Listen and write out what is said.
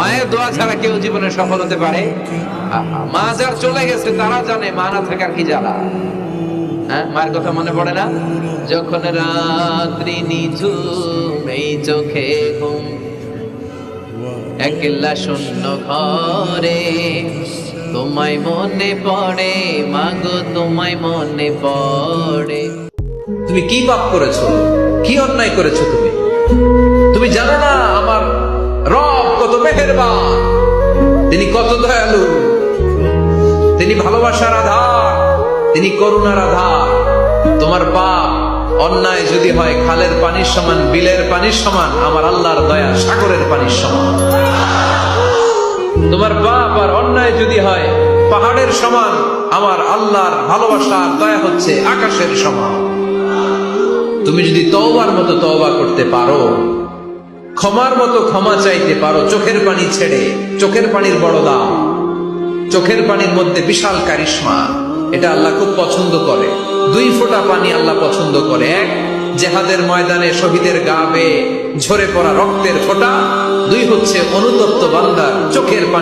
মায়ের দোয়া ছাড়া কেউ জীবনে সফল হতে পারে? মা যার চলে গেছে, তারা জানে মা না থাকার কি জ্বালা। হ্যাঁ মায়ের কথা মনে পড়ে না? যখন রাত্রি নিঝুম, এই চোখে একলা শূন্য ঘরে, তোমায় মনে পড়ে মাগো তোমায় মনে পড়ে। তুমি কি পাপ করেছ? কি অন্যায় করেছ তুমি? তুমি জানো না তিনি কত দয়ালু। তিনি ভালোবাসার আধার। তিনি করুণার আধার। তোমার পাপ অন্যায় যদি হয়, খালের পানির সমান, বিলের পানির সমান, আমার আল্লাহর দয়া সাগরের পানির সমান। তোমার পাপ আর অন্যায় যদি হয়, পাহাড়ের সমান, আমার আল্লাহর ভালোবাসা দয়া হচ্ছে আকাশের সমান। তুমি যদি তওবার মতো তওবা করতে পারো ক্ষমার মতো ক্ষমা চাইতে পারো, চোখের পানি ছেড়ে, চোখের পানির বড় দাম। চোখের পানির মধ্যে বিশাল কারিশমা, এটা আল্লাহ খুব পছন্দ করে। দুই ফোঁটা পানি আল্লাহ পছন্দ করে। এক, জেহাদের ময়দানে শহীদের গা বেয়ে ঝরে পড়া রক্তের ফোঁটা। দুই হচ্ছে অনুতপ্ত বান্দার চোখের পানি